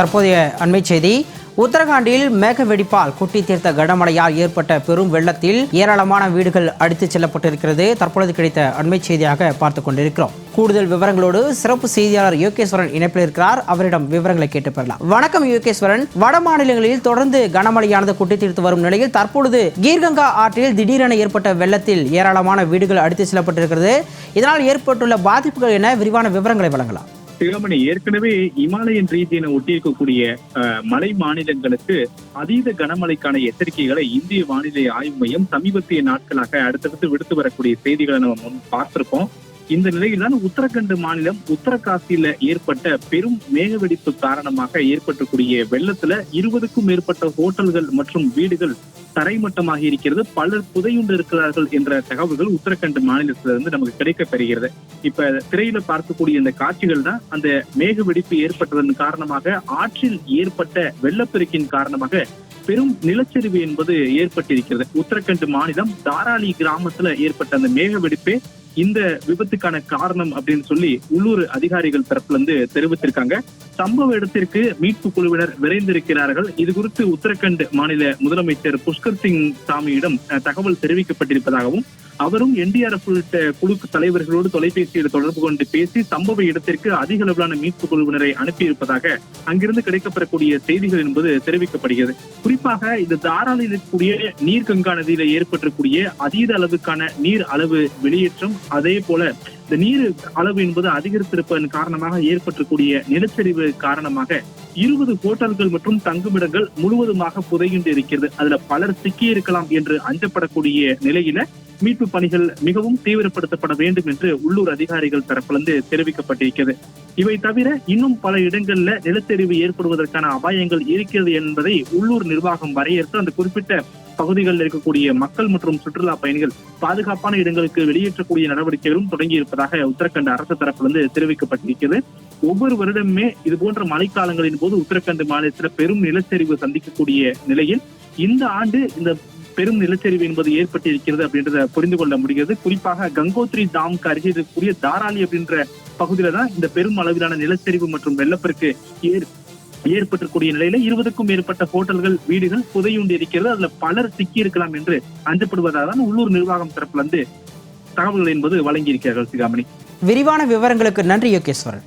தற்போதைய அண்மை செய்தி. உத்தரகாண்டில் மேக வெடிப்பால் குட்டி தீர்த்த கனமழையால் ஏற்பட்ட பெரும் வெள்ளத்தில் ஏராளமான வீடுகள் அடித்துச் செல்லப்பட்டிருக்கிறது. தற்பொழுது கிடைத்த அண்மை செய்தியாக பார்த்துக் கொண்டிருக்கிறோம். கூடுதல் விவரங்களோடு சிறப்பு செய்தியாளர் யோகேஸ்வரன் இணைப்பில் இருக்கிறார். அவரிடம் விவரங்களை கேட்டு பெறலாம். வணக்கம் யோகேஸ்வரன். வட மாநிலங்களில் தொடர்ந்து கனமழையானது குட்டி தீர்த்து வரும் நிலையில் தற்பொழுது கீர்கங்கா ஆற்றில் திடீரென ஏற்பட்ட வெள்ளத்தில் ஏராளமான வீடுகள் அடித்துச் செல்லப்பட்டிருக்கிறது. இதனால் ஏற்பட்டுள்ள பாதிப்புகள் என விரிவான விவரங்களை வழங்கலாம். சிவமணி ஏற்கனவே இமாலயன் ரீஜியனை ஒட்டியிருக்கக்கூடிய மலை மாநிலங்களுக்கு அதீத கனமழைக்கான எச்சரிக்கைகளை இந்திய வானிலை ஆய்வு மையம் சமீபத்திய நாட்களாக அடுத்தடுத்து விடுத்து வரக்கூடிய செய்திகளை நம்ம பார்த்திருப்போம் இந்த நிலையில்தான் உத்தரகண்ட் மாநிலம் உத்தரகாசியில ஏற்பட்ட பெரும் மேகவெடிப்பு காரணமாக ஏற்பட்டக்கூடிய வெள்ளத்துல இருபதுக்கும் மேற்பட்ட ஹோட்டல்கள் மற்றும் வீடுகள் தரைமட்டமாகி இருக்கிறது. பலர் புதையுண்டு இருக்கிறார்கள் என்ற தகவல்கள் உத்தரகண்ட் மாநிலத்திலிருந்து நமக்கு கிடைக்க பெறுகிறது இப்ப திரையில பார்க்கக்கூடிய இந்த காட்சிகள் தான் அந்த மேக வெடிப்பு ஏற்பட்டதன் காரணமாக ஆற்றில் ஏற்பட்ட வெள்ளப்பெருக்கின் காரணமாக பெரும் நிலச்சரிவு என்பது ஏற்பட்டிருக்கிறது. உத்தரகண்ட் மாநிலம் தாராளி கிராமத்துல ஏற்பட்ட அந்த மேக வெடிப்பே இந்த விபத்துக்கான காரணம் அப்படின்னு சொல்லி உள்ளூர் அதிகாரிகள் தரப்புல இருந்து தெரிவித்திருக்காங்க. சம்பவ இடத்திற்கு மீட்பு குழுவினர் விரைந்திருக்கிறார்கள். இது குறித்து உத்தரகண்ட் மாநில முதலமைச்சர் புஷ்கர் சிங் சாமியிடம் அஹ், தகவல் தெரிவிக்கப்பட்டிருப்பதாகவும் அவரும் என்டிஆர்எஃப் உள்ளிட்ட குழு தலைவர்களோடு தொலைபேசியில் தொடர்பு கொண்டு பேசி சம்பவ இடத்திற்கு அதிக அளவிலான மீட்பு குழுவினரை அனுப்பியிருப்பதாக அங்கிருந்து கிடைக்கப்பெறக்கூடிய செய்திகள் என்பது தெரிவிக்கப்படுகிறது. குறிப்பாக இந்த தாராளில் இருக்கக்கூடிய நீர்கங்கா நதியில ஏற்பட்டிருக்கூடிய அதீத அளவுக்கான நீர் அளவு வெளியேற்றம் அதே போல இந்த நீர் அளவு என்பது அதிகரித்திருப்பதன் காரணமாக ஏற்பட்டிருக்கூடிய நிலச்சரிவு காரணமாக இருபது ஹோட்டல்கள் மற்றும் தங்குமிடங்கள் முழுவதுமாக புதையுண்டு இருக்கிறது. அதுல பலர் சிக்கியிருக்கலாம் என்று அஞ்சப்படக்கூடிய நிலையில மீட்பு பணிகள் மிகவும் தீவிரப்படுத்தப்பட வேண்டும் என்று உள்ளூர் அதிகாரிகள் தரப்பிலிருந்து தெரிவிக்கப்பட்டிருக்கிறது. இவை தவிர இன்னும் பல இடங்கள்ல நிலச்சரிவு ஏற்படுவதற்கான அபாயங்கள் இருக்கிறது என்பதை உள்ளூர் நிர்வாகம் வரையறுத்து அந்த குறிப்பிட்ட பகுதிகளில் இருக்கக்கூடிய மக்கள் மற்றும் சுற்றுலா பயணிகள் பாதுகாப்பான இடங்களுக்கு வெளியேற்றக்கூடிய நடவடிக்கைகளும் தொடங்கி இருப்பதாக உத்தரகண்ட் அரசு தரப்பிலிருந்து தெரிவிக்கப்பட்டிருக்கிறது. ஒவ்வொரு வருடமுமே இது போன்ற மழைக்காலங்களின் போது உத்தரகண்ட் மாநிலத்தில் பெரும் நிலச்சரிவு சந்திக்கக்கூடிய நிலையில் இந்த ஆண்டு இந்த பெரும் நிலச்சரிவு என்பது ஏற்பட்டிருக்கிறது அப்படின்றத புரிந்து கொள்ள முடிகிறது. குறிப்பாக கங்கோத்ரி டாம்க்கு அருகே இருக்கக்கூடிய தாராளி அப்படின்ற பகுதியில தான் இந்த பெரும் அளவிலான நிலச்சரிவு மற்றும் வெள்ளப்பெருக்கு ஏற் ஏற்பட்டிருக்கூடிய நிலையில இருபதுக்கும் மேற்பட்ட ஹோட்டல்கள் வீடுகள் புதையுண்டு இருக்கிறது. அதுல பலர் சிக்கி இருக்கலாம் என்று அஞ்சப்படுவதாக தான் உள்ளூர் நிர்வாகம் தரப்புல இருந்து தகவல்கள் என்பது வழங்கியிருக்கிறார்கள் சிகாமணி. விரிவான விவரங்களுக்கு நன்றி யோகேஸ்வரன்.